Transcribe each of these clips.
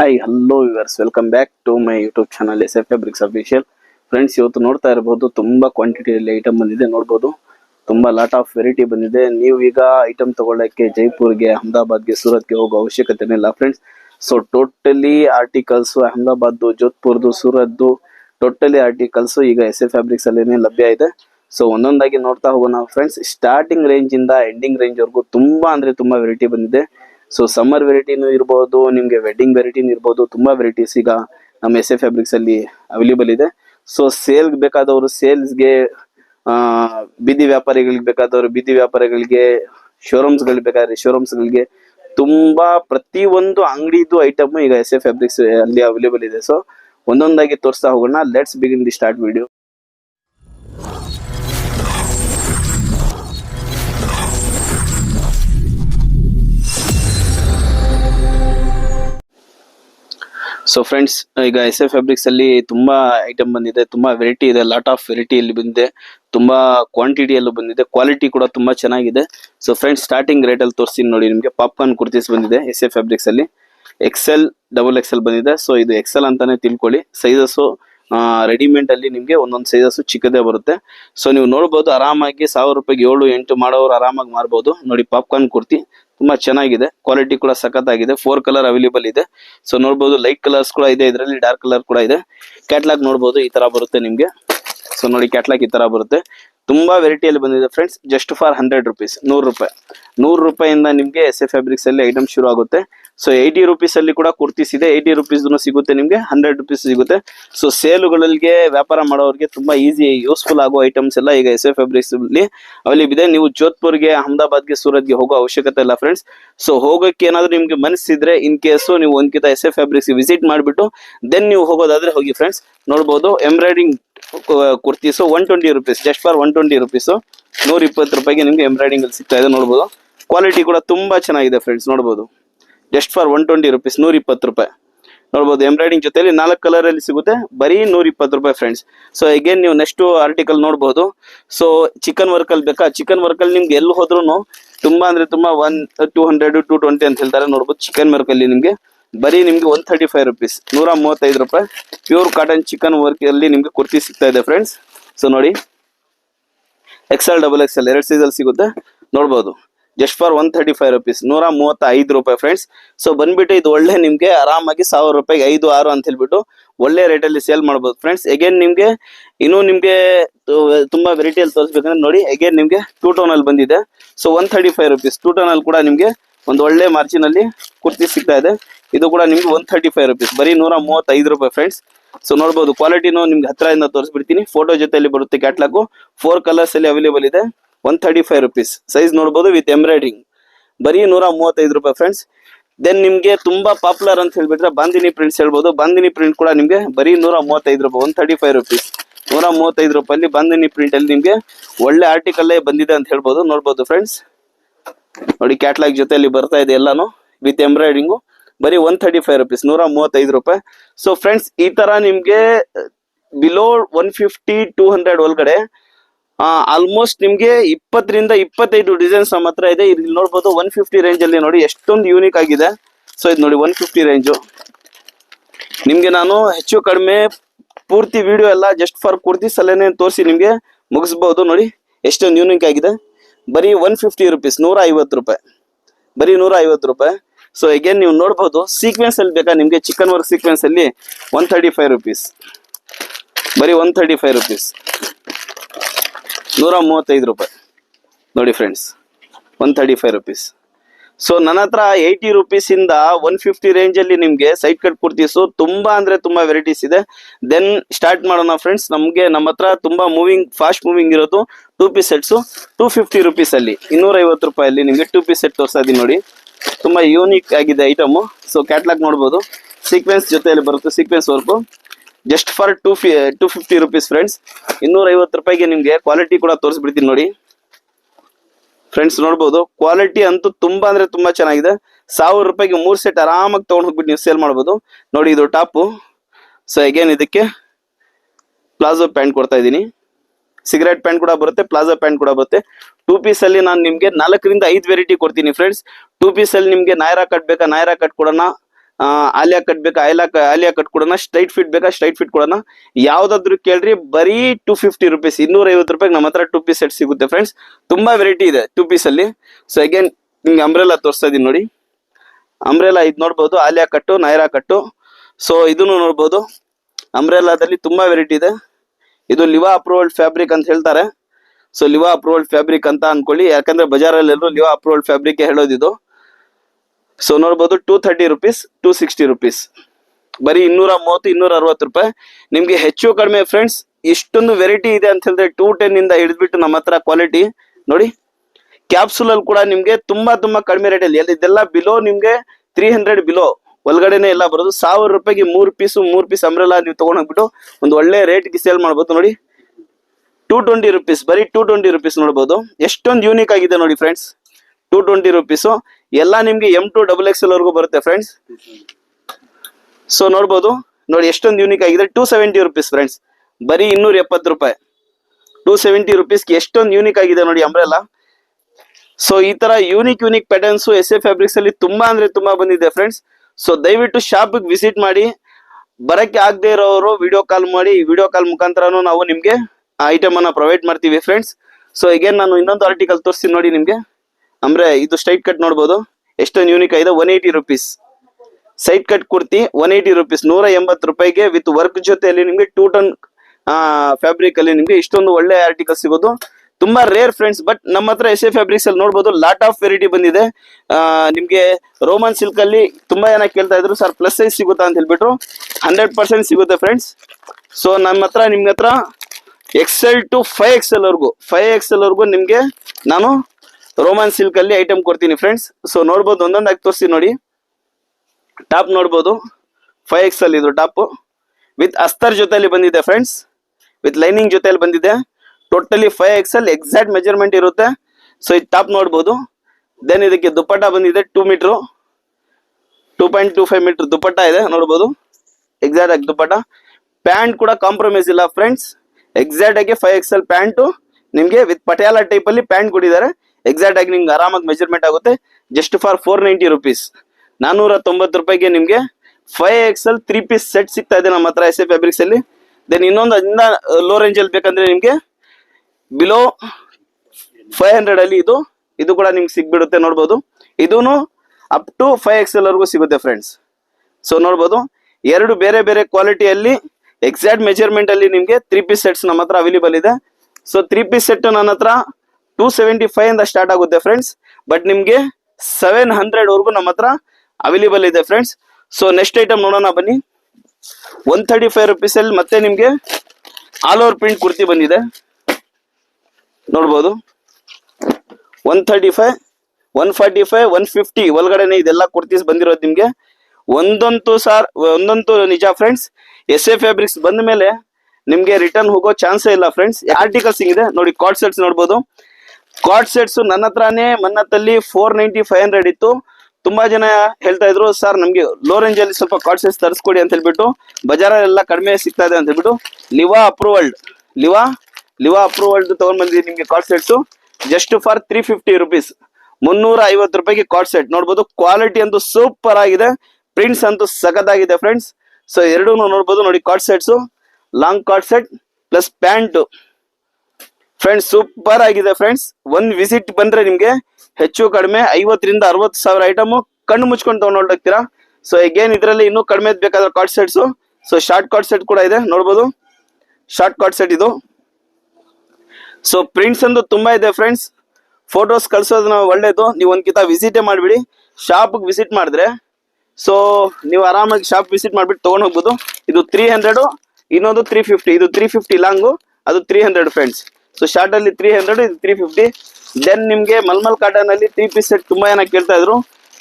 Hi hello viewers welcome back to my YouTube channel S F fabrics official friends ಇವತ್ತು ನೋಡ್ತಾ ಇರಬಹುದು ತುಂಬಾ ಕ್ವಾಂಟಿಟಿಯಲ್ಲಿ item ಬಂದಿದೆ, ನೋಡ್ಬೋದು. ತುಂಬಾ ಲಾಟ್ ಆಫ್ ವೆರೈಟಿ ಬಂದಿದೆ. ನೀವು ಈಗ ಐಟಮ್ ತೊಗೊಳ್ಳೋಕ್ಕೆ ಜೈಪುರ್ಗೆ, ಅಹಮದಾಬಾದ್ಗೆ, ಸೂರತ್ಗೆ ಹೋಗೋ ಅವಶ್ಯಕತೆ ಇಲ್ಲ ಫ್ರೆಂಡ್ಸ್ ಸೊ ಟೋಟಲಿ ಆರ್ಟಿಕಲ್ಸ್ ಅಹಮದಾಬಾದ್ದು, ಜೋಧ್ಪುರ್ದು, ಸೂರತ್ದು ಟೋಟಲಿ ಆರ್ಟಿಕಲ್ಸ್ ಈಗ ಎಸ್ ಎಫ್ ಫ್ಯಾಬ್ರಿಕ್ಸ್ ಅಲ್ಲೇನೆ ಲಭ್ಯ ಇದೆ. ಸೊ ಒಂದೊಂದಾಗಿ ನೋಡ್ತಾ ಹೋಗೋಣ ಫ್ರೆಂಡ್ಸ್ ಸ್ಟಾರ್ಟಿಂಗ್ ರೇಂಜ್ ಇಂದ ಎಂಡಿಂಗ್ ರೇಂಜ್ ತುಂಬ ತುಂಬಾ ಅಂದ್ರೆ ತುಂಬಾ ವೆರೈಟಿ ಬಂದಿದೆ. ಸೊ ಸಮ್ಮರ್ ವೆರೈಟಿನೂ ಇರ್ಬೋದು, ನಿಮಗೆ ವೆಡ್ಡಿಂಗ್ ವೆರೈಟಿನೂ ಇರ್ಬೋದು, ತುಂಬಾ ವೆರೈಟೀಸ್ ಈಗ ನಮ್ಮ ಎಸ್ ಎ ಫ್ಯಾಬ್ರಿಕ್ಸ್ ಅಲ್ಲಿ ಅವೈಲೇಬಲ್ ಇದೆ. ಸೊ ಸೇಲ್ ಬೇಕಾದವರು ಸೇಲ್ಸ್ಗೆ ಬೀದಿ ವ್ಯಾಪಾರಿಗಳಿಗೆ ಬೇಕಾದವರು ಬೀದಿ ವ್ಯಾಪಾರಿಗಳಿಗೆ ಶೋರೂಮ್ಸ್ ಗಳಿಗೆ ಬೇಕಾದ್ರೆ ಶೋರೂಮ್ಸ್ ಗಳಿಗೆ ತುಂಬಾ ಪ್ರತಿ ಒಂದು ಅಂಗಡಿದು ಐಟಮ್ ಈಗ ಎಸ್ ಎ ಫ್ಯಾಬ್ರಿಕ್ಸ್ ಅಲ್ಲಿ ಅವೈಲೇಬಲ್ ಇದೆ. ಸೊ ಒಂದೊಂದಾಗಿ ತೋರಿಸ್ತಾ ಹೋಗೋಣ. Let's begin the start video so friends ಈಗ ಎಸ್ ಎ ಫ್ಯಾಬ್ರಿಕ್ಸ್ ಅಲ್ಲಿ ತುಂಬಾ ಐಟಮ್ ಬಂದಿದೆ, ತುಂಬಾ ವೆರೈಟಿ ಇದೆ ಲಾಟ್ ಆಫ್ ವೆರೈಟಿ ಇಲ್ಲಿ ಬಂದಿದೆ, ತುಂಬಾ ಕ್ವಾಂಟಿಟಿಯಲ್ಲೂ ಬಂದಿದೆ ಕ್ವಾಲಿಟಿ ಕೂಡ ತುಂಬಾ ಚೆನ್ನಾಗಿದೆ. ಸೊ ಫ್ರೆಂಡ್ಸ್ ಸ್ಟಾರ್ಟಿಂಗ್ ರೇಟ್ ಅಲ್ಲಿ ತೋರಿಸ್ತೀನಿ ನೋಡಿ ನಿಮಗೆ ಪಾಪ್ಕಾರ್ನ್ ಕುರ್ತೀಸ್ ಬಂದಿದೆ ಎಸ್ ಎ ಫ್ಯಾಬ್ರಿಕ್ಸ್ ಅಲ್ಲಿ. ಎಕ್ಸೆಲ್ ಡಬಲ್ ಎಕ್ಸೆಲ್ ಬಂದಿದೆ ಸೊ ಇದು ಎಕ್ಸೆಲ್ ಅಂತಾನೆ ತಿಳ್ಕೊಳ್ಳಿ. ಸೈಜಸ್ ರೆಡಿಮೇಡ್ ಅಲ್ಲಿ ನಿಮಗೆ ಒಂದೊಂದು ಸೈಜಸ್ ಚಿಕ್ಕದೇ ಬರುತ್ತೆ. ಸೊ ನೀವು ನೋಡ್ಬೋದು, ಆರಾಮಾಗಿ ಸಾವಿರ ರೂಪಾಯಿಗೆ ಏಳು ಎಂಟು ಮಾಡೋರು ಆರಾಮಾಗಿ ಮಾರ್ಬೋದು. ನೋಡಿ ಪಾಪ್ಕಾರ್ನ್ ಕುರ್ತಿ ತುಂಬಾ ಚೆನ್ನಾಗಿದೆ. ಕ್ವಾಲಿಟಿ ಕೂಡ ಸಖತ್ತಾಗಿದೆ. ಫೋರ್ ಕಲರ್ ಅವೈಲೇಬಲ್ ಇದೆ. ಸೊ ನೋಡಬಹುದು ಲೈಟ್ ಕಲರ್ಸ್ ಕೂಡ ಇದೆ ಇದರಲ್ಲಿ ಡಾರ್ಕ್ ಕಲರ್ ಕೂಡ ಇದೆ. ಕ್ಯಾಟ್ಲಾಗ್ ನೋಡಬಹುದು ಈ ತರ ಬರುತ್ತೆ ನಿಮ್ಗೆ. ಸೊ ನೋಡಿ ಕ್ಯಾಟ್ಲಾಗ್ ಈ ತರ ಬರುತ್ತೆ. ತುಂಬಾ ವೆರೈಟಿಯಲ್ಲಿ ಬಂದಿದೆ friends just for hundred rupees ನೂರು ರೂಪಾಯಿ. ನೂರು ರೂಪಾಯಿಂದ ನಿಮಗೆ ಎಸ್ ಎ ಫ್ಯಾಬ್ರಿಕ್ಸ್ ಅಲ್ಲಿ ಐಟಮ್ ಶುರು ಆಗುತ್ತೆ. ಸೊ ಏಯ್ಟಿ ರುಪೀಸ್ ಅಲ್ಲಿ ಕೂಡ ಕುರ್ತೀಸ್ ಇದೆ. ಏಯ್ಟಿ ರುಪೀಸ್ ಸಿಗುತ್ತೆ ನಿಮಗೆ ಹಂಡ್ರೆಡ್ ರುಪೀಸ್ ಸಿಗುತ್ತೆ. ಸೊ ಸೇಲುಗಳಿಗೆ ವ್ಯಾಪಾರ ಮಾಡೋರಿಗೆ ತುಂಬಾ ಈಸಿ ಯೂಸ್ಫುಲ್ ಆಗೋ ಐಟಮ್ಸ್ ಎಲ್ಲ ಈಗ ಎಸ್ ಎ ಫ್ಯಾಬ್ರಿಕ್ಸ್ ಅಲ್ಲಿ ಅವೈಲೇಬಲ್ ಇದೆ. ನೀವು ಜೋಧ್ಪುರ್ಗೆ, ಅಹಮದಾಬಾದ್ಗೆ, ಸೂರತ್ಗೆ ಹೋಗೋ ಅವಶ್ಯಕತೆ ಇಲ್ಲ ಫ್ರೆಂಡ್ಸ್ ಸೊ ಹೋಗಕ್ಕೆ ಏನಾದ್ರು ನಿಮ್ಗೆ ಮನಸ್ಸಿದ್ರೆ ಇನ್ ಕೇಸು ನೀವು ಒಂದ್ಕಿಂತ ಎಸ್ ಎ ಫ್ಯಾಬ್ರಿಕ್ಸ್ ವಿಸಿಟ್ ಮಾಡ್ಬಿಟ್ಟು ದೆನ್ ನೀವು ಹೋಗೋದಾದ್ರೆ ಹೋಗಿ ಫ್ರೆಂಡ್ಸ್ ನೋಡ್ಬೋದು embroidering kurtis one twenty rupees just for one twenty rupees ನೂರ ಇಪ್ಪತ್ತು ರೂಪಾಯಿಗೆ ನಿಮಗೆ ಎಂಬ್ರಾಯ್ಡಿಂಗ್ ಸಿಗ್ತಾ ಇದೆ, ನೋಡ್ಬೋದು. ಕ್ವಾಲಿಟಿ ಕೂಡ ತುಂಬ ಚೆನ್ನಾಗಿದೆ ಫ್ರೆಂಡ್ಸ್ ನೋಡ್ಬೋದು. Just for one twenty rupees ನೂರ ರೂಪಾಯಿ. ನೋಡ್ಬೋದು ಎಂಬ್ರಾಯ್ಡಿಂಗ್ ಜೊತೆಲಿ ನಾಲ್ಕು ಕಲರಲ್ಲಿ ಸಿಗುತ್ತೆ. ಬರೀ ನೂರ ಇಪ್ಪತ್ತು ರೂಪಾಯಿ ಫ್ರೆಂಡ್ಸ್ ಸೊ ಅಗೇನ್ ನೀವು ನೆಕ್ಸ್ಟ್ ಆರ್ಟಿಕಲ್ ನೋಡ್ಬೋದು. ಸೊ ಚಿಕನ್ ವರ್ಕಲ್ಲಿ ಬೇಕಾ? ಚಿಕನ್ ವರ್ಕಲ್ಲಿ ನಿಮ್ಗೆ ಎಲ್ಲಿ ಹೋದ್ರೂ ತುಂಬ ಅಂದರೆ ತುಂಬ one two hundred two twenty ಅಂತ ಹೇಳ್ತಾರೆ, ನೋಡ್ಬೋದು. ಚಿಕನ್ ವರ್ಕಲ್ಲಿ ನಿಮ್ಗೆ ಬರೀ ನಿಮ್ಗೆ ಒನ್ ತರ್ಟಿ ಫೈವ್ ರುಪೀಸ್ ನೂರ ಮೂವತ್ತೈದು ರೂಪಾಯಿ. ಪ್ಯೂರ್ ಕಾಟನ್ ಚಿಕನ್ ವರ್ಕ್ ಅಲ್ಲಿ ನಿಮ್ಗೆ ಕುರ್ತಿ ಸಿಗ್ತಾ ಇದೆ ಫ್ರೆಂಡ್ಸ್ ಸೊ ನೋಡಿ ಎಕ್ಸೆಲ್ ಡಬಲ್ ಎಕ್ಸೆಲ್ ಎರಡು ಸೈಜ್ ಅಲ್ಲಿ ಸಿಗುತ್ತೆ. ನೋಡ್ಬೋದು. Just for one thirty five rupees ನೂರ ಮೂವತ್ತ ಐದು ರೂಪಾಯಿ ಫ್ರೆಂಡ್ಸ್ ಸೊ ಬಂದ್ಬಿಟ್ಟು ಇದು ಒಳ್ಳೆ ನಿಮ್ಗೆ ಆರಾಮಾಗಿ ಸಾವಿರ ರೂಪಾಯಿಗೆ ಐದು, ಆರು ಅಂತ ಹೇಳ್ಬಿಟ್ಟು ಒಳ್ಳೆ ರೇಟಲ್ಲಿ ಸೇಲ್ ಮಾಡ್ಬೋದು ಫ್ರೆಂಡ್ಸ್ ಎಗೇನ್ ನಿಮ್ಗೆ ಇನ್ನೂ ನಿಮ್ಗೆ ತುಂಬ ವೆರೈಟಿಯಲ್ಲಿ ತೋರಿಸ್ಬೇಕಂದ್ರೆ ನೋಡಿ ಎಗೇನ್ ನಿಮಗೆ ಟೂ ಟೋನ್ ಬಂದಿದೆ. So one thirty five rupees two tone ಕೂಡ ನಿಮಗೆ ಒಂದು ಒಳ್ಳೆ ಮಾರ್ಜಿನಲ್ಲಿ ಕುರ್ತಿ ಸಿಗ್ತಾ ಇದೆ. ಇದು ಕೂಡ ನಿಮ್ಗೆ ಒನ್ ತರ್ಟಿ ಫೈವ್ ರುಪೀಸ್ ಬರೀ ನೂರ ಮೂವತ್ತೈದು ರೂಪಾಯಿ ಫ್ರೆಂಡ್ಸ್ ಸೊ ನೋಡ್ಬೋದು ಕ್ವಾಲಿಟಿನೂ ನಿಮ್ಗೆ ಹತ್ರದಿಂದ ತೋರಿಸ್ಬಿಡ್ತೀನಿ. ಫೋಟೋ ಜೊತೆಯಲ್ಲಿ ಬರುತ್ತೆ ಕ್ಯಾಟ್ಲಾಗು ಫೋರ್ ಕಲರ್ಸ್ ಅಲ್ಲಿ ಅವೈಲೇಬಲ್ ಇದೆ. One thirty five rupees size ನೋಡ್ಬೋದು ವಿತ್ ಎಂಬ್ರಾಯ್ಡಿಂಗ್ ಬರೀ ನೂರ ಮೂವತ್ತೈದು ರೂಪಾಯಿ ಫ್ರೆಂಡ್ಸ್ ದೆನ್ ನಿಮ್ಗೆ ತುಂಬಾ ಪಾಪ್ಯುಲರ್ ಅಂತ ಹೇಳ್ಬಿಟ್ರೆ ಬಾಂದಿನಿ ಪ್ರಿಂಟ್ಸ್ ಹೇಳ್ಬೋದು. ಬಾಂದಿನಿ ಪ್ರಿಂಟ್ ಕೂಡ ನಿಮ್ಗೆ ಬರೀ ನೂರ ಮೂವತ್ತೈದು ರೂಪಾಯಿ ಒನ್ ತರ್ಟಿ ಫೈವ್ ರುಪೀಸ್ ನೂರ ಮೂವತ್ತೈದು ರೂಪಾಯಲ್ಲಿ ಬಾಂದಿನಿ ಪ್ರಿಂಟ್ ಅಲ್ಲಿ ನಿಮ್ಗೆ ಒಳ್ಳೆ ಆರ್ಟಿಕಲ್ಲೇ ಬಂದಿದೆ ಅಂತ ಹೇಳ್ಬೋದು. ನೋಡ್ಬೋದು ಫ್ರೆಂಡ್ಸ್ ನೋಡಿ ಕ್ಯಾಟ್ಲಾಗ್ ಜೊತೆಯಲ್ಲಿ ಬರ್ತಾ ಇದೆ ಎಲ್ಲಾನು. ವಿತ್ ಎಂಬ್ರಾಯ್ಡಿಂಗು ಬರೀ ಒನ್ ತರ್ಟಿ ಫೈವ್ ರುಪೀಸ್ ನೂರ ಮೂವತ್ತೈದು ರೂಪಾಯಿ. ಸೊ ಫ್ರೆಂಡ್ಸ್ ಈ ತರ ನಿಮ್ಗೆ below one fifty two hundred ಒಳಗಡೆ ಆಲ್ಮೋಸ್ಟ್ ನಿಮ್ಗೆ ಇಪ್ಪತ್ತರಿಂದ ಇಪ್ಪತ್ತೈದು ಡಿಸೈನ್ಸ್ ನಮ್ಮ ಹತ್ರ ಇದೆ. ಇಲ್ಲಿ ನೋಡ್ಬೋದು ಒನ್ ಫಿಫ್ಟಿ ರೇಂಜ್ ಅಲ್ಲಿ ನೋಡಿ ಎಷ್ಟೊಂದು ಯೂನಿಕ್ ಆಗಿದೆ. ಸೊ ಇದು ನೋಡಿ ಒನ್ ಫಿಫ್ಟಿ ರೇಂಜು ನಿಮ್ಗೆ ನಾನು ಹೆಚ್ಚು ಕಡಿಮೆ ಪೂರ್ತಿ ವಿಡಿಯೋ ಎಲ್ಲ ಜಸ್ಟ್ ಫಾರ್ ಕುರ್ತಿ ಸಲೇನೆ ತೋರಿಸಿ ನಿಮ್ಗೆ ಮುಗಿಸ್ಬೋದು ನೋಡಿ ಎಷ್ಟೊಂದು ಯೂನಿಕ್ ಆಗಿದೆ. ಬರೀ ಒನ್ ಫಿಫ್ಟಿ ರುಪೀಸ್ ನೂರ ಐವತ್ತು ರೂಪಾಯಿ. ಬರೀ ನೂರ ಐವತ್ತು ರೂಪಾಯಿ. ಸೊ ಅಗೇನ್ ನೀವು ನೋಡ್ಬೋದು ಸೀಕ್ವೆನ್ಸ್ ಅಲ್ಲಿ ಬೇಕಾ? ನಿಮಗೆ ಚಿಕನ್ ವರ್ಕ್ ಸೀಕ್ವೆನ್ಸ್ ಅಲ್ಲಿ ಒನ್ ತರ್ಟಿ ಫೈವ್ ರುಪೀಸ್ ಬರೀ ಒನ್ ತರ್ಟಿ ಫೈವ್ ರುಪೀಸ್ ನೂರ ಮೂವತ್ತೈದು ರೂಪಾಯಿ. ನೋಡಿ friends one thirty five rupees so ನನ್ನ ಹತ್ರ ಏಯ್ಟಿ ರುಪೀಸಿಂದ ಒನ್ ಫಿಫ್ಟಿ ರೇಂಜಲ್ಲಿ ನಿಮಗೆ ಸೈಟ್ ಕಟ್ ಕುರ್ತೀಸು ತುಂಬ ಅಂದರೆ ತುಂಬ ವೆರೈಟೀಸ್ ಇದೆ. ದೆನ್ ಸ್ಟಾರ್ಟ್ ಮಾಡೋಣ ಫ್ರೆಂಡ್ಸ್ ನಮಗೆ ನಮ್ಮ ಹತ್ರ ತುಂಬ ಮೂವಿಂಗ್ ಫಾಸ್ಟ್ ಮೂವಿಂಗ್ ಇರೋದು two piece sets two fifty ರುಪೀಸಲ್ಲಿ ಇನ್ನೂರೈವತ್ತು ರೂಪಾಯಲ್ಲಿ ನಿಮಗೆ ಟೂ ಪೀಸ್ ಸೆಟ್ ತೋರಿಸ್ತಾ ಇದೀನಿ ನೋಡಿ. ತುಂಬಾ ಯೂನಿಕ್ ಆಗಿದೆ ಐಟಮ್ ಸೊ ಕ್ಯಾಟ್ಲಾಗ್ ನೋಡ್ಬೋದು. ಸೀಕ್ವೆನ್ಸ್ ಜೊತೆಯಲ್ಲಿ ಬರುತ್ತೆ sequence work just for two phi two fifty rupees friends ಇನ್ನೂರ ಐವತ್ತು ರೂಪಾಯಿಗೆ ನಿಮಗೆ ಕ್ವಾಲಿಟಿ ಕೂಡ ತೋರಿಸ್ಬಿಡ್ತೀನಿ ನೋಡಿ. ಫ್ರೆಂಡ್ಸ್ ನೋಡ್ಬೋದು. ಕ್ವಾಲಿಟಿ ಅಂತೂ ತುಂಬಾ ಅಂದ್ರೆ ತುಂಬಾ ಚೆನ್ನಾಗಿದೆ. ಸಾವಿರ ರೂಪಾಯಿಗೆ ಮೂರು ಸೆಟ್ ಆರಾಮಾಗಿ ತಗೊಂಡ್ ಹೋಗ್ಬಿಟ್ಟು ನೀವು ಸೇಲ್ ಮಾಡ್ಬೋದು. ನೋಡಿ ಇದು ಟಾಪು. ಸೊ ಅಗೇನ್ ಇದಕ್ಕೆ ಪ್ಲಾಜೋ ಪ್ಯಾಂಟ್ ಕೊಡ್ತಾ ಇದ್ದೀನಿ. ಸಿಗರೇಟ್ ಪ್ಯಾಂಟ್ ಕೂಡ ಬರುತ್ತೆ, ಪ್ಲಾಜಾ ಪ್ಯಾಂಟ್ ಕೂಡ ಬರುತ್ತೆ. ಟೂ ಪೀಸ್ ಅಲ್ಲಿ ನಾನು ನಿಮ್ಗೆ ನಾಲ್ಕರಿಂದ ಐದು ವೆರೈಟಿ ಕೊಡ್ತೀನಿ ಫ್ರೆಂಡ್ಸ್ ಟೂ ಪೀಸ್ ಅಲ್ಲಿ ನಿಮ್ಗೆ ನಾಯರಾ ಕಟ್ ಬೇಕಾ, ನಾಯರಾ ಕಟ್ ಕೊಡೋಣ ಆಲಿಯಾ ಕಟ್ ಬೇಕಾ, ಆಲಿಯಾ ಆಲಿಯಾ ಕಟ್ ಕೊಡೋಣ ಸ್ಟ್ರೈಟ್ ಫಿಟ್ ಬೇಕಾ ಸ್ಟ್ರೈಟ್ ಫಿಟ್ ಕೊಡೋಣ. ಯಾವ್ದಾದ್ರು ಕೇಳ್ರಿ, ಬರೀ ಟೂ ಫಿಫ್ಟಿ ರುಪೀಸ್ ಇನ್ನೂರ ಐವತ್ತು ರೂಪಾಯಿ ನಮ್ಮ ಹತ್ರ ಟೂ ಪೀಸ್ ಸೆಟ್ ಸಿಗುತ್ತೆ ಫ್ರೆಂಡ್ಸ್ ತುಂಬಾ ವೆರೈಟಿ ಇದೆ ಟೂ ಪೀಸ್ ಅಲ್ಲಿ. ಸೊ ಅಗೇನ್ ನಿಮ್ಗೆ ಅಂಬ್ರೆಲಾ ತೋರಿಸ್ತಾ ಇದೀನಿ ನೋಡಿ. ಅಂಬ್ರೆಲಾ ಇದು ನೋಡ್ಬೋದು, ಆಲಿಯಾ ಕಟ್ಟು ನಾಯರಾ ಕಟ್ಟು ಸೊ ಇದನ್ನು ನೋಡ್ಬೋದು. ಅಂಬ್ರೆಲಾದಲ್ಲಿ ತುಂಬಾ ವೆರೈಟಿ ಇದೆ. ಇದು ಲಿವಾ ಅಪ್ರೂವಲ್ಡ್ ಫ್ಯಾಬ್ರಿಕ್ ಅಂತ ಹೇಳ್ತಾರೆ. ಸೊ ಲಿವಾ ಅಪ್ರೂವಲ್ಡ್ ಫ್ಯಾಬ್ರಿಕ್ ಅಂತ ಅನ್ಕೊಳ್ಳಿ. ಯಾಕಂದ್ರೆ ಬಜಾರಲ್ಲಿ ಎಲ್ಲರೂ ಲಿವಾ ಅಪ್ರೂವಲ್ಡ್ ಫ್ಯಾಬ್ರಿಕ್ ಹೇಳೋದಿದು. ಸೊ ನೋಡ್ಬೋದು two thirty rupees two sixty rupees ಬರೀ ಇನ್ನೂರ ಮೂವತ್ತು ಇನ್ನೂರ ಅರವತ್ತು ರೂಪಾಯಿ. ನಿಮ್ಗೆ ಹೆಚ್ಚು ಕಡಿಮೆ ಫ್ರೆಂಡ್ಸ್ ಇಷ್ಟೊಂದು ವೆರೈಟಿ ಇದೆ ಅಂತ ಹೇಳಿದ್ರೆ ಟೂ ಟೆನ್ ಇಂದ ಹಿಡಿದ್ಬಿಟ್ಟು ನಮ್ಮ ಹತ್ರ ಕ್ವಾಲಿಟಿ ನೋಡಿ ಕ್ಯಾಪ್ಸುಲ್ ಅಲ್ಲಿ ಕೂಡ ನಿಮ್ಗೆ ತುಂಬಾ ತುಂಬಾ ಕಡಿಮೆ ರೇಟ್ ಅಲ್ಲಿ ಇದೆಲ್ಲ ಬಿಲೋ ನಿಮ್ಗೆ ತ್ರೀ ಹಂಡ್ರೆಡ್ ಬಿಲೋ ಒಳಗಡೆನೆ ಎಲ್ಲ ಬರೋದು. ಸಾವಿರ ರೂಪಾಯಿಗೆ ಮೂರ್ ಪೀಸ್ ಮೂರ್ ಪೀಸ್ ಅಂಬ್ರೆಲ್ಲ ನೀವು ತಗೊಂಡೋಗ್ಬಿಟ್ಟು ಒಂದು ಒಳ್ಳೆ ರೇಟ್ಗೆ ಸೇಲ್ ಮಾಡ್ಬೋದು ನೋಡಿ. ಟೂ ಟ್ವೆಂಟಿ ರುಪೀಸ್ ಬರೀ ಟೂ ಟ್ವೆಂಟಿ ರುಪೀಸ್ ನೋಡ್ಬೋದು. ಎಷ್ಟೊಂದು ಯೂನಿಕ್ ಆಗಿದೆ ನೋಡಿ ಫ್ರೆಂಡ್ಸ್ ಟೂ ಟ್ವೆಂಟಿ ರುಪೀಸು ಎಲ್ಲ ನಿಮ್ಗೆ M to double X L ವರೆಗೂ ಬರುತ್ತೆ ಫ್ರೆಂಡ್ಸ್ ಸೊ ನೋಡ್ಬೋದು. ನೋಡಿ ಎಷ್ಟೊಂದು ಯೂನಿಕ್ ಆಗಿದೆ. ಟೂ ಸೆವೆಂಟಿ ರುಪೀಸ್ ಫ್ರೆಂಡ್ಸ್ ಬರೀ ಇನ್ನೂರ ಎಪ್ಪತ್ತು ರೂಪಾಯಿ. ಟೂ ಸೆವೆಂಟಿ ರುಪೀಸ್ಗೆ ಎಷ್ಟೊಂದು ಯೂನಿಕ್ ಆಗಿದೆ ನೋಡಿ ಅಂಬ್ರೆಲ್ಲ ಸೊ ಈ ತರ unique unique patterns S A fabrics ಅಲ್ಲಿ ತುಂಬಾ ಅಂದ್ರೆ ತುಂಬಾ ಬಂದಿದೆ ಫ್ರೆಂಡ್ಸ್ ಸೊ ದಯವಿಟ್ಟು ಶಾಪ್ ವಿಸಿಟ್ ಮಾಡಿ. ಬರಕ್ಕೆ ಆಗದೆ ಇರೋರು ವಿಡಿಯೋ ಕಾಲ್ ಮಾಡಿ. ವಿಡಿಯೋ ಕಾಲ್ ಮುಖಾಂತರನು ನಾವು ನಿಮ್ಗೆ ಐಟಮ್ ಅನ್ನ ಪ್ರೊವೈಡ್ ಮಾಡ್ತೀವಿ ಫ್ರೆಂಡ್ಸ್ ಸೊ ಈಗೇನ್ ನಾನು ಇನ್ನೊಂದು ಆರ್ಟಿಕಲ್ ತೋರಿಸ್ತೀನಿ ನೋಡಿ ನಿಮ್ಗೆ. ಅಂದ್ರೆ ಇದು ಸ್ಟ್ರೈಟ್ ಕಟ್ ನೋಡ್ಬೋದು. ಎಷ್ಟೊಂದು ಯೂನಿಕ್ ಆಗಿದೆ? One eighty rupees side cut kurti one eighty rupees ನೂರ ಎಂಬತ್ತು ರೂಪಾಯಿಗೆ ವಿತ್ ವರ್ಕ್ ಜೊತೆಯಲ್ಲಿ ನಿಮಗೆ ಟೂ ಟನ್ ಫ್ಯಾಬ್ರಿಕ್ ಅಲ್ಲಿ ನಿಮಗೆ ಇಷ್ಟೊಂದು ಒಳ್ಳೆ ಆರ್ಟಿಕಲ್ ಸಿಗೋದು. ತುಂಬಾ ರೇರ್ ಫ್ರೆಂಡ್ಸ್ ಬಟ್ ನಮ್ಮ ಹತ್ರ ಎಸ್ ಎ ಫ್ಯಾಬ್ರಿಕ್ಸ್ ಅಲ್ಲಿ ನೋಡ್ಬೋದು ಲಾಟ್ ಆಫ್ ವೆರೈಟಿ ಬಂದಿದೆ. ನಿಮ್ಗೆ ರೋಮನ್ ಸಿಲ್ಕ್ ಅಲ್ಲಿ ತುಂಬಾ ಜನ ಕೇಳ್ತಾ ಇದ್ರು ಸರ್ ಪ್ಲಸ್ ಸೈಜ್ ಸಿಗುತ್ತಾ? ಅಂತ ಹೇಳ್ಬಿಟ್ಟು ಹಂಡ್ರೆಡ್ ಪರ್ಸೆಂಟ್ ಸಿಗುತ್ತೆ ಫ್ರೆಂಡ್ಸ್ ಸೊ ನಮ್ಮ ಹತ್ರ, ನಿಮ್ಗೆ ಹತ್ರ ಎಕ್ಸೆಲ್ ಟು ಫೈವ್ ಎಕ್ಸೆಲ್ ವರ್ಗು. ಫೈವ್ ಎಕ್ಸೆಲ್ ವರ್ಗು ನಿಮ್ಗೆ ನಾನು ರೋಮನ್ ಸಿಲ್ಕ್ ಅಲ್ಲಿ ಐಟಮ್ ಕೊಡ್ತೀನಿ ಫ್ರೆಂಡ್ಸ್ ಸೊ ನೋಡ್ಬೋದು, ಒಂದೊಂದಾಗಿ ತೋರಿಸಿ ನೋಡಿ. ಟಾಪ್ ನೋಡ್ಬೋದು. ಫೈವ್ ಎಕ್ಸ್ ಅಲ್ಲಿ ಇದು ಟಾಪ್ ವಿತ್ ಅಸ್ತರ್ ಜೊತೆಲಿ ಬಂದಿದೆ ಫ್ರೆಂಡ್ಸ್ ವಿತ್ ಲೈನಿಂಗ್ ಜೊತೆಲಿ ಬಂದಿದೆ. Totally five X L exact measurement ಇರುತ್ತೆ. ಸೊ ಇದು ಟಾಪ್ ನೋಡ್ಬೋದು. ದೆನ್ ಇದಕ್ಕೆ ದುಪ್ಪಟ್ಟ ಬಂದಿದೆ two metre two point two five metre dupatta ಇದೆ, ನೋಡ್ಬೋದು. ಎಕ್ಸಾಕ್ಟ್ ಆಗಿ ದುಪ್ಪಟ್ಟ. ಪ್ಯಾಂಟ್ ಕೂಡ ಕಾಂಪ್ರಮೈಸ್ ಇಲ್ಲ ಫ್ರೆಂಡ್ಸ್ ಎಕ್ಸಾಕ್ಟ್ ಆಗಿ ಫೈವ್ ಎಕ್ಸ್ ಎಲ್ ಪ್ಯಾಂಟು ನಿಮಗೆ ವಿತ್ ಪಟಿಯಾಲ ಟೈಪ್ ಅಲ್ಲಿ ಪ್ಯಾಂಟ್ ಕೊಟ್ಟಿದ್ದಾರೆ. ಎಕ್ಸಾಕ್ಟ್ ಆಗಿ ನಿಮ್ಗೆ ಆರಾಮಾಗಿ ಮೆಜರ್ಮೆಂಟ್ ಆಗುತ್ತೆ. Just for four ninety rupees ನಾನ್ನೂರ ತೊಂಬತ್ತು ರೂಪಾಯಿಗೆ ನಿಮಗೆ five X L three piece set ಸಿಗ್ತಾ ಇದೆ ನಮ್ಮ ಹತ್ರ ಎಸ್ ಎ ಫ್ಯಾಬ್ರಿಕ್ಸ್ ಅಲ್ಲಿ. ದೆನ್ ಇನ್ನೊಂದು ಅದರಿಂದ ಲೋ ರೇಂಜ್ ಅಲ್ಲಿ ಬೇಕಂದ್ರೆ ನಿಮ್ಗೆ ಬಿಲೋ ಫೈವ್ ಹಂಡ್ರೆಡ್ ಅಲ್ಲಿ ಇದು ಇದು ಕೂಡ ನಿಮ್ಗೆ ಸಿಗ್ಬಿಡುತ್ತೆ ನೋಡ್ಬೋದು. ಇದೂ up to five X L ವರೆಗೂ ಸಿಗುತ್ತೆ ಫ್ರೆಂಡ್ಸ್ ಸೊ ನೋಡ್ಬೋದು, ಎರಡು ಬೇರೆ ಬೇರೆ ಕ್ವಾಲಿಟಿಯಲ್ಲಿ ಎಕ್ಸಾಕ್ಟ್ ಮೆಜರ್ಮೆಂಟ್ ಅಲ್ಲಿ ನಿಮಗೆ ತ್ರೀ ಪೀಸ್ ಸೆಟ್ಸ್ ನಮ್ಮ ಹತ್ರ ಅವೈಲೇಬಲ್ ಇದೆ. ಸೊ ತ್ರೀ ಪೀಸ್ ಸೆಟ್ ನನ್ನ ಹತ್ರ ಟೂ ಸೆವೆಂಟಿ ಫೈವ್ ಇಂದ ಸ್ಟಾರ್ಟ್ ಆಗುತ್ತೆ ಫ್ರೆಂಡ್ಸ್ ಬಟ್ ನಿಮ್ಗೆ ಸೆವೆನ್ ಹಂಡ್ರೆಡ್ ವರೆಗೂ ನಮ್ಮ ಹತ್ರ ಅವೈಲೇಬಲ್ ಇದೆ ಫ್ರೆಂಡ್ಸ್ ಸೊ ನೆಕ್ಸ್ಟ್ ಐಟಮ್ ನೋಡೋಣ ಬನ್ನಿ. ಒನ್ ತರ್ಟಿ ಫೈವ್ ರುಪೀಸ್ ಅಲ್ಲಿ ಮತ್ತೆ ನಿಮ್ಗೆ ಆಲ್ ಓವರ್ ಪ್ರಿಂಟ್ ಕುರ್ತಿ ಬಂದಿದೆ. ನೋಡ್ಬೋದು. One thirty five one forty five one fifty ಒಳಗಡೆನೆ ಇದೆಲ್ಲ ಕುರ್ತೀಸ್ ಬಂದಿರೋದು ನಿಮಗೆ. ಒಂದಂತೂ ಸಾರ್, ಒಂದಂತೂ ನಿಜ ಫ್ರೆಂಡ್ಸ್ ಎಸ್ ಎ ಫ್ಯಾಬ್ರಿಕ್ಸ್ ಬಂದ ಮೇಲೆ ನಿಮಗೆ ರಿಟರ್ನ್ ಹೋಗೋ ಚಾನ್ಸೇ ಇಲ್ಲ ಫ್ರೆಂಡ್ಸ್ ಆರ್ಟಿಕಲ್ಸ್ ಹಿಂಗಿದೆ, ನೋಡಿ ಕಾರ್ಡ್ ಸೆಟ್ಸ್ ನೋಡ್ಬೋದು. ಕಾರ್ಡ್ ಸೆಟ್ಸ್ ನನ್ನ ಹತ್ರನೇ ಮನ್ನತ್ತಲ್ಲಿ ಫೋರ್ ನೈಂಟಿ ಫೈವ್ ಹಂಡ್ರೆಡ್ ಇತ್ತು. ತುಂಬಾ ಜನ ಹೇಳ್ತಾ ಇದ್ರು, ಸರ್, ನಮಗೆ ಲೋ ರೇಂಜ್ ಅಲ್ಲಿ ಸ್ವಲ್ಪ ಕಾರ್ಡ್ ಸೆಟ್ಸ್ ತರಿಸ್ಕೊಡಿ ಅಂತ ಹೇಳ್ಬಿಟ್ಟು, ಬಜಾರಲ್ಲೆಲ್ಲ ಕಡಿಮೆ ಸಿಗ್ತಾ ಇದೆ ಅಂತ ಹೇಳ್ಬಿಟ್ಟು ಲಿವಾ ಅಪ್ರೂವಲ್ಡ್ ಲಿವಾ ಲಿವಾ ಅಪ್ರೂವಲ್ ತಗೊಂಡ್ ಬಂದಿದೆ ನಿಮ್ಗೆ cord sets just for three fifty rupees ಮುನ್ನೂರ ಐವತ್ತು ರೂಪಾಯಿಗೆ ಕಾರ್ಡ್ ಸೆಟ್ ನೋಡ್ಬೋದು ಕ್ವಾಲಿಟಿ ಅಂತೂ ಸೂಪರ್ ಆಗಿದೆ. ಪ್ರಿಂಟ್ಸ್ ಅಂತೂ ಸಖತ್ತಾಗಿದೆ ಫ್ರೆಂಡ್ಸ್ ಸೊ ಎರಡೂ ನೋಡ್ಬೋದು ನೋಡಿ cord sets long cord set plus pant friends super ಆಗಿದೆ ಫ್ರೆಂಡ್ಸ್ ಒಂದು ವಿಸಿಟ್ ಬಂದ್ರೆ ನಿಮ್ಗೆ ಹೆಚ್ಚು ಕಡಿಮೆ ಐವತ್ತರಿಂದ ಅರವತ್ತು ಸಾವಿರ ಐಟಮ್ ಕಣ್ಣು ಮುಚ್ಕೊಂಡು ತಗೊಂಡು ಹೊರಟೋಗ್ತೀರಾ? ಸೊ ಈಗೇನ್ ಇದರಲ್ಲಿ ಇನ್ನೂ ಕಡಿಮೆ ಬೇಕಾದ್ರೆ cord sets so short cord set ಕೂಡ ಇದೆ. ನೋಡ್ಬೋದು. ಶಾರ್ಟ್ ಕಾರ್ಡ್ ಸೆಟ್ ಇದು. ಸೊ ಪ್ರಿಂಟ್ಸ್ ಅಂದು ತುಂಬಾ ಇದೆ ಫ್ರೆಂಡ್ಸ್ ಫೋಟೋಸ್ ಕಳ್ಸೋದು ಒಳ್ಳೇದು. ನೀವು ಒಂದ್ಕಿತ ವಿಸಿಟೇ ಮಾಡಿಬಿಡಿ. ಶಾಪ್ಗೆ ವಿಸಿಟ್ ಮಾಡಿದ್ರೆ ಸೊ ನೀವು ಆರಾಮಾಗಿ ಶಾಪ್ ವಿಸಿಟ್ ಮಾಡ್ಬಿಟ್ಟು ತಗೊಂಡ್ ಹೋಗ್ಬೋದು. ಇದು ತ್ರೀ ಹಂಡ್ರೆಡ್ ಇನ್ನೊಂದು ತ್ರೀ ಫಿಫ್ಟಿ ಇದು ತ್ರೀ ಫಿಫ್ಟಿ ಲಾಂಗು ಅದು ತ್ರೀ ಹಂಡ್ರೆಡ್ ಫ್ರೆಂಡ್ಸ್ ಸೊ ಶಾರ್ಟಲ್ಲಿ ತ್ರೀ ಹಂಡ್ರೆಡ್ ಇದು ತ್ರೀ ಫಿಫ್ಟಿ ದೆನ್ ನಿಮ್ಗೆ ಮಲ್ಮಲ್ ಕಾಟನ್ ಅಲ್ಲಿ ತ್ರೀ ಪೀಸ್ ಸೆಟ್ ತುಂಬಾ ಜನ ಕೇಳ್ತಾ ಇದ್ರು.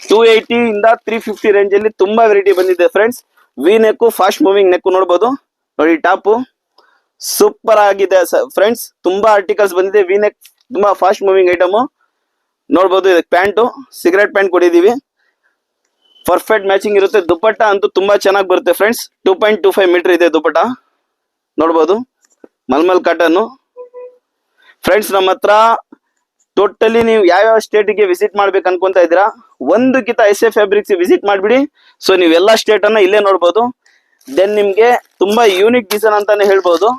ಟೂ ಏಯ್ಟಿ ಇಂದ ತ್ರೀ ಫಿಫ್ಟಿ ರೇಂಜ್ ಅಲ್ಲಿ ತುಂಬಾ ವೆರೈಟಿ ಬಂದಿದೆ friends V neck fast moving neck ನೋಡ್ಬೋದು. ನೋಡಿ ಟಾಪು ಸೂಪರ್ ಆಗಿದೆ ಫ್ರೆಂಡ್ಸ್ ತುಂಬಾ ಆರ್ಟಿಕಲ್ಸ್ ಬಂದಿದೆ. ವಿನೆಕ್ ತುಂಬಾ ಫಾಸ್ಟ್ ಮೂವಿಂಗ್ ಐಟಮು ನೋಡ್ಬೋದು ಇದಕ್ಕೆ ಪ್ಯಾಂಟು ಸಿಗರೆಟ್ ಪ್ಯಾಂಟ್ ಕೊಡಿದೀವಿ ಪರ್ಫೆಕ್ಟ್ ಮ್ಯಾಚಿಂಗ್ ಇರುತ್ತೆ. ದುಪ್ಪಟ್ಟ ಅಂತೂ ತುಂಬಾ ಚೆನ್ನಾಗಿ ಬರುತ್ತೆ friends two point two five metre ಇದೆ ದುಪ್ಪಟ್ಟ. ನೋಡ್ಬೋದು. ಮಲ್ಮಲ್ ಕಾಟನ್ನು ಫ್ರೆಂಡ್ಸ್ ನಮ್ಮ ಹತ್ರ ಟೋಟಲಿ ನೀವು ಯಾವ್ಯಾವ ಸ್ಟೇಟಿಗೆ ವಿಸಿಟ್ ಮಾಡ್ಬೇಕು ಅನ್ಕೊಂತ ಇದ್ದೀರಾ? ಒಂದು ಕಿತ ಎಸ್ ಎ ಫ್ಯಾಬ್ರಿಕ್ಸ್ ವಿಸಿಟ್ ಮಾಡಿಬಿಡಿ. ಸೊ ನೀವೆಲ್ಲ ಸ್ಟೇಟ್ ಅನ್ನ ಇಲ್ಲೇ ನೋಡ್ಬೋದು. ದೆನ್ ನಿಮಗೆ ತುಂಬಾ ಯೂನಿಕ್ ಡಿಸೈನ್ ಅಂತಾನೆ ಹೇಳ್ಬೋದು.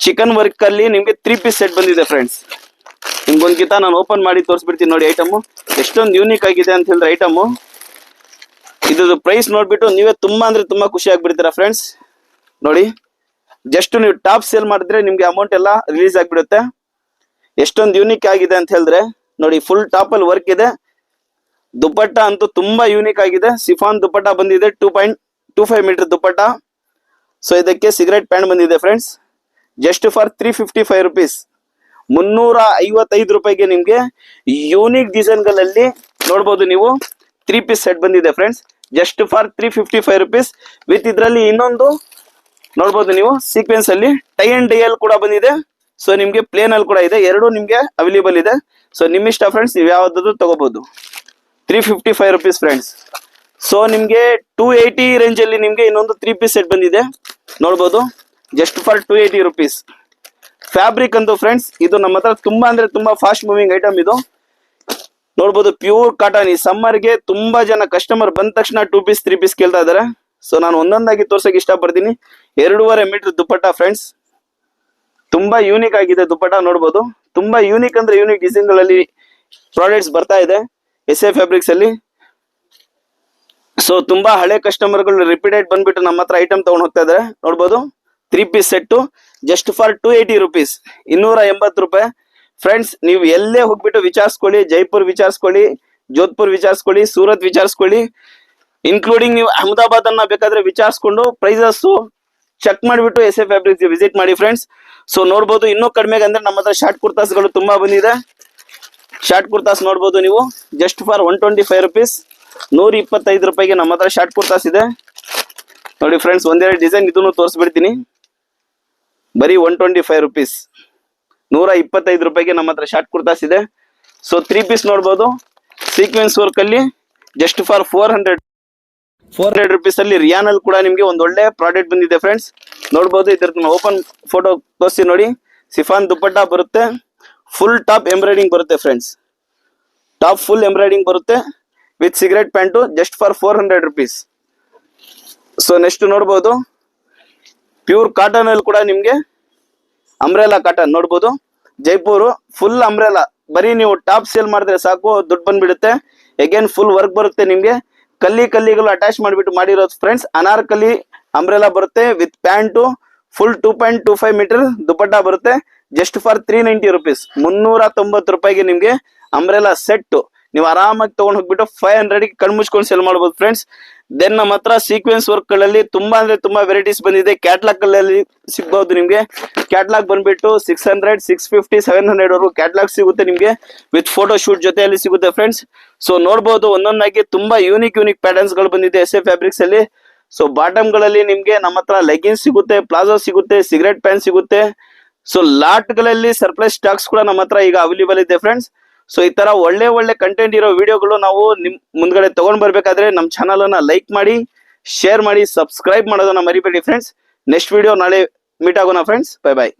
ಚಿಕನ್ ವರ್ಕ್ ಅಲ್ಲಿ ನಿಮ್ಗೆ ತ್ರೀ ಪೀಸ್ ಸೆಟ್ ಬಂದಿದೆ ಫ್ರೆಂಡ್ಸ್ ನಿಮ್ಗೊಂದ್ಕಿತ ನಾನು ಓಪನ್ ಮಾಡಿ ತೋರಿಸ್ಬಿಡ್ತೀನಿ ನೋಡಿ ಐಟಮು ಎಷ್ಟೊಂದು ಯೂನಿಕ್ ಆಗಿದೆ ಅಂತ ಹೇಳಿದ್ರೆ ಐಟಮು ಇದ್ರದ್ದು ಪ್ರೈಸ್ ನೋಡ್ಬಿಟ್ಟು ನೀವೇ ತುಂಬಾ ಅಂದ್ರೆ ತುಂಬಾ ಖುಷಿ ಆಗ್ಬಿಡ್ತೀರಾ ಫ್ರೆಂಡ್ಸ್ ನೋಡಿ ಜಸ್ಟ್ ನೀವು ಟಾಪ್ ಸೇಲ್ ಮಾಡಿದ್ರೆ ನಿಮ್ಗೆ ಅಮೌಂಟ್ ಎಲ್ಲ ರಿಲೀಸ್ ಆಗ್ಬಿಡುತ್ತೆ. ಎಷ್ಟೊಂದು ಯೂನಿಕ್ ಆಗಿದೆ ಅಂತ ಹೇಳಿದ್ರೆ, ನೋಡಿ ಫುಲ್ ಟಾಪ್ ಅಲ್ಲಿ ವರ್ಕ್ ಇದೆ. ದುಪ್ಪಟ್ಟ ಅಂತೂ ತುಂಬಾ ಯೂನಿಕ್ ಆಗಿದೆ. ಸಿಫಾನ್ ದುಪ್ಪಟ್ಟ ಬಂದಿದೆ two point two five metre dupatta. So ಇದಕ್ಕೆ ಸಿಗರೆಟ್ ಪ್ಯಾಂಟ್ ಬಂದಿದೆ friends just for three fifty five rupees ಮುನ್ನೂರ ಐವತ್ತೈದು ರೂಪಾಯಿಗೆ ನಿಮ್ಗೆ ಯೂನಿಕ್ ಡಿಸೈನ್ಗಳಲ್ಲಿ ನೋಡ್ಬೋದು ನೀವು. ತ್ರೀ ಪೀಸ್ ಸೆಟ್ ಬಂದಿದೆ friends just for three fifty five rupees with ಇದರಲ್ಲಿ ಇನ್ನೊಂದು ನೋಡ್ಬೋದು ನೀವು ಸೀಕ್ವೆನ್ಸ್ ಅಲ್ಲಿ ಟೈ ಅಂಡ್ ಡೈ ಅಲ್ಲಿ ಕೂಡ ಬಂದಿದೆ. ಸೊ ನಿಮ್ಗೆ ಪ್ಲೇನ್ ಅಲ್ಲಿ ಕೂಡ ಇದೆ. ಎರಡು ನಿಮ್ಗೆ ಅವೈಲೇಬಲ್ ಇದೆ. ಸೊ ನಿಮ್ಮ ಇಷ್ಟ ಫ್ರೆಂಡ್ಸ್ ನೀವು ಯಾವ್ದಾದ್ರು ತಗೋಬಹುದು three fifty five rupees friends so ನಿಮ್ಗೆ ಟೂ ಏಯ್ಟಿ ರೇಂಜ್ ಅಲ್ಲಿ ನಿಮ್ಗೆ ಇನ್ನೊಂದು ತ್ರೀ ಪೀಸ್ ಸೆಟ್ ಬಂದಿದೆ. ನೋಡ್ಬೋದು. Just for two eighty rupees fabric ಅಂತ ಫ್ರೆಂಡ್ಸ್ ಇದು ನಮ್ಮ ಹತ್ರ ತುಂಬಾ ಅಂದ್ರೆ ತುಂಬಾ ಫಾಸ್ಟ್ ಮೂವಿಂಗ್ ಐಟಮ್ ಇದು. ನೋಡ್ಬೋದು ಪ್ಯೂರ್ ಕಾಟನ್ ಈ ಸಮ್ಮರ್ಗೆ ತುಂಬಾ ಜನ ಕಸ್ಟಮರ್ ಬಂದ ತಕ್ಷಣ ಟೂ ಪೀಸ್ ತ್ರೀ ಪೀಸ್ ಕೇಳ್ತಾ ಇದಾರೆ. ಸೊ ನಾನು ಒಂದೊಂದಾಗಿ ತೋರ್ಸಕ್ ಇಷ್ಟಪಡ್ತೀನಿ. ಎರಡೂವರೆ ಮೀಟರ್ ದುಪ್ಪಟ್ಟ ಫ್ರೆಂಡ್ಸ್ ತುಂಬಾ ಯೂನಿಕ್ ಆಗಿದೆ ದುಪ್ಪಟ್ಟ ನೋಡ್ಬೋದು. ತುಂಬಾ ಯೂನಿಕ್ ಅಂದ್ರೆ ಯೂನಿಕ್ ಡಿಸೈನ್ಗಳಲ್ಲಿ ಪ್ರಾಡಕ್ಟ್ಸ್ ಬರ್ತಾ ಇದೆ ಎಸ್ ಎ ಫ್ಯಾಬ್ರಿಕ್ಸ್ ಅಲ್ಲಿ. ಸೊ ತುಂಬಾ ಹಳೆ ಕಸ್ಟಮರ್ಗಳು ರಿಪೀಟೆಡ್ ಬಂದ್ಬಿಟ್ಟು ನಮ್ಮ ಹತ್ರ ಐಟಮ್ ತಗೊಂಡು ಹೋಗ್ತಾ ಇದಾರೆ. ನೋಡ್ಬೋದು. Three piece set just for two eighty rupees ಇನ್ನೂರ ಎಂಬತ್ತು ರೂಪಾಯಿ. ಫ್ರೆಂಡ್ಸ್ ನೀವು ಎಲ್ಲೇ ಹೋಗ್ಬಿಟ್ಟು ವಿಚಾರಿಸ್ಕೊಳ್ಳಿ, ಜೈಪುರ್ ವಿಚಾರಿಸ್ಕೊಳ್ಳಿ, ಜೋಧ್ಪುರ್ ವಿಚಾರಿಸ್ಕೊಳ್ಳಿ, ಸೂರತ್ ವಿಚಾರಿಸ್ಕೊಳ್ಳಿ. ಇನ್ಕ್ಲೂಡಿಂಗ್ ನೀವು ಅಹಮದಾಬಾದ್ ಅನ್ನ ಬೇಕಾದ್ರೆ ವಿಚಾರಿಸ್ಕೊಂಡು ಪ್ರೈಸಸ್ ಚೆಕ್ ಮಾಡಿಬಿಟ್ಟು ಎಸ್ ಎ ಫ್ಯಾಬ್ರಿಕ್ಸ್ ವಿಸಿಟ್ ಮಾಡಿ ಫ್ರೆಂಡ್ಸ್ ಸೊ ನೋಡ್ಬೋದು. ಇನ್ನೂ ಕಡಿಮೆಗೆ ಅಂದ್ರೆ ನಮ್ಮ ಹತ್ರ ಶಾರ್ಟ್ ಕುರ್ತಾಸ್ಗಳು ತುಂಬಾ ಬಂದಿದೆ. ಶಾರ್ಟ್ ಕುರ್ತಾಸ್ ನೋಡ್ಬೋದು ನೀವು. Just for one twenty five rupees ನೂರ ಇಪ್ಪತ್ತೈದು ರೂಪಾಯಿಗೆ ನಮ್ಮ ಹತ್ರ ಶಾರ್ಟ್ ಕುರ್ತಾಸ್ ಇದೆ. ನೋಡಿ ಫ್ರೆಂಡ್ಸ್ ಒಂದೆರಡು ಡಿಸೈನ್ ಇದನ್ನು ತೋರಿಸ್ಬಿಡ್ತೀನಿ. ಬರೀ ಒನ್ ಟ್ವೆಂಟಿ ಫೈವ್ ರುಪೀಸ್ ನೂರ ಇಪ್ಪತ್ತೈದು ರೂಪಾಯಿಗೆ ನಮ್ಮ ಹತ್ರ ಶಾರ್ಟ್ ಕುರ್ತಾಸ್ ಇದೆ. ಸೊ ತ್ರೀ ಪೀಸ್ ನೋಡ್ಬೋದು. ಸೀಕ್ವೆನ್ಸ್ ವರ್ಕ್ ಅಲ್ಲಿ just for four hundred four hundred rupees ಅಲ್ಲಿ ರಿಯಾನ್ ಕೂಡ ನಿಮಗೆ ಒಂದು ಒಳ್ಳೆ ಪ್ರಾಡಕ್ಟ್ ಬಂದಿದೆ ಫ್ರೆಂಡ್ಸ್ ನೋಡ್ಬೋದು, ಇದ್ರದ್ದು ಓಪನ್ ಫೋಟೋ ತೋರಿಸಿ ನೋಡಿ. ಸಿಫಾನ್ ದುಪ್ಪಟ್ಟ ಬರುತ್ತೆ. ಫುಲ್ ಟಾಪ್ ಎಂಬ್ರಾಯ್ಡಿಂಗ್ ಬರುತ್ತೆ ಫ್ರೆಂಡ್ಸ್ ಟಾಪ್ ಫುಲ್ ಎಂಬ್ರಾಯ್ಡಿಂಗ್ ಬರುತ್ತೆ. With cigarette pant just for four hundred rupees so next ನೋಡ್ಬೋದು. ಪ್ಯೂರ್ ಕಾಟನ್ ಅಲ್ಲಿ ಕೂಡ ನಿಮ್ಗೆ ಅಂಬ್ರೆಲಾ ಕಾಟನ್ ನೋಡ್ಬೋದು. ಜೈಪುರ್ ಫುಲ್ ಅಂಬ್ರೆಲಾ ಬರೀ ನೀವು ಟಾಪ್ ಸೇಲ್ ಮಾಡಿದ್ರೆ ಸಾಕು, ದುಡ್ಡು ಬಂದ್ಬಿಡುತ್ತೆ. ಅಗೇನ್ ಫುಲ್ ವರ್ಕ್ ಬರುತ್ತೆ ನಿಮ್ಗೆ. ಕಲ್ಲಿ ಕಲ್ಲಿಗಳು ಅಟ್ಯಾಚ್ ಮಾಡಿಬಿಟ್ಟು ಮಾಡಿರೋದು ಫ್ರೆಂಡ್ಸ್ ಅನಾರ್ಕಲಿ ಅಂಬ್ರೆಲಾ ಬರುತ್ತೆ with pant full two point two five meter dupatta ಬರುತ್ತೆ. Just for three ninety rupees ಮುನ್ನೂರ ತೊಂಬತ್ತು ರೂಪಾಯಿಗೆ ನಿಮ್ಗೆ ಅಂಬ್ರೆಲಾ ಸೆಟ್ ನೀವು ಆರಾಮಾಗಿ ತಗೊಂಡ್ ಹೋಗ್ಬಿಟ್ಟು ಫೈವ್ ಹಂಡ್ರೆಡ್ ಕಣ್ ಮುಚ್ಕೊಂಡು ಸೆಲ್ ಮಾಡ್ಬೋದು ಫ್ರೆಂಡ್ಸ್ ದೆನ್ ನಮ್ಮ ಹತ್ರ ಸೀಕ್ವೆನ್ಸ್ ವರ್ಕ್ಗಳಲ್ಲಿ ತುಂಬಾ ಅಂದ್ರೆ ತುಂಬಾ ವೆರೈಟೀಸ್ ಬಂದಿದೆ. ಕ್ಯಾಟ್ಲಾಗ್ಗಳಲ್ಲಿ ಸಿಗ್ಬಹುದು ನಿಮ್ಗೆ. ಕ್ಯಾಟ್ಲಾಗ್ ಬಂದ್ಬಿಟ್ಟು six hundred six fifty seven hundred ವರೆಗೂ ಕ್ಯಾಟ್ಲಾಗ್ ಸಿಗುತ್ತೆ ನಿಮ್ಗೆ. ವಿತ್ ಫೋಟೋ ಶೂಟ್ ಜೊತೆಯಲ್ಲಿ ಸಿಗುತ್ತೆ ಫ್ರೆಂಡ್ಸ್ ಸೊ ನೋಡಬಹುದು ಒಂದೊಂದಾಗಿ ತುಂಬಾ ಯೂನಿಕ್ ಯೂನಿಕ್ ಪ್ಯಾಟರ್ನ್ಸ್ಗಳು ಬಂದಿದೆ ಎಸ್ ಎ ಫ್ಯಾಬ್ರಿಕ್ಸ್ ಅಲ್ಲಿ. ಸೊ ಬಾಟಮ್ಗಳಲ್ಲಿ ನಿಮ್ಗೆ ನಮ್ಮ ಹತ್ರ ಲೆಗಿನ್ಸ್ ಸಿಗುತ್ತೆ ಪ್ಲಾಜೋ ಸಿಗುತ್ತೆ ಸಿಗರೆಟ್ ಪ್ಯಾಂಟ್ ಸಿಗುತ್ತೆ. ಸೊ ಲಾಟ್ಗಳಲ್ಲಿ ಸರ್ಪ್ಲೈಸ್ ಸ್ಟಾಕ್ಸ್ ಕೂಡ ನಮ್ಮ ಹತ್ರ ಈಗ ಅವೈಲೇಬಲ್ ಇದೆ ಫ್ರೆಂಡ್ಸ್ ಸೊ ಈ ತರ ಒಳ್ಳೆ ಒಳ್ಳೆ ಕಂಟೆಂಟ್ ಇರೋ ವಿಡಿಯೋಗಳು ನಾವು ನಿಮ್ ಮುಂದ್ಗಡೆ ತಗೊಂಡ್ ಬರ್ಬೇಕಾದ್ರೆ ನಮ್ ಚಾನಲ್ ಅನ್ನ ಲೈಕ್ ಮಾಡಿ ಶೇರ್ ಮಾಡಿ ಸಬ್ಸ್ಕ್ರೈಬ್ ಮಾಡೋದನ್ನ ಮರಿಬೇಡಿ ಫ್ರೆಂಡ್ಸ್ ನೆಕ್ಸ್ಟ್ ವಿಡಿಯೋ ನಾಳೆ ಮೀಟ್ ಆಗೋಣ ಫ್ರೆಂಡ್ಸ್ ಬೈ ಬಾಯ್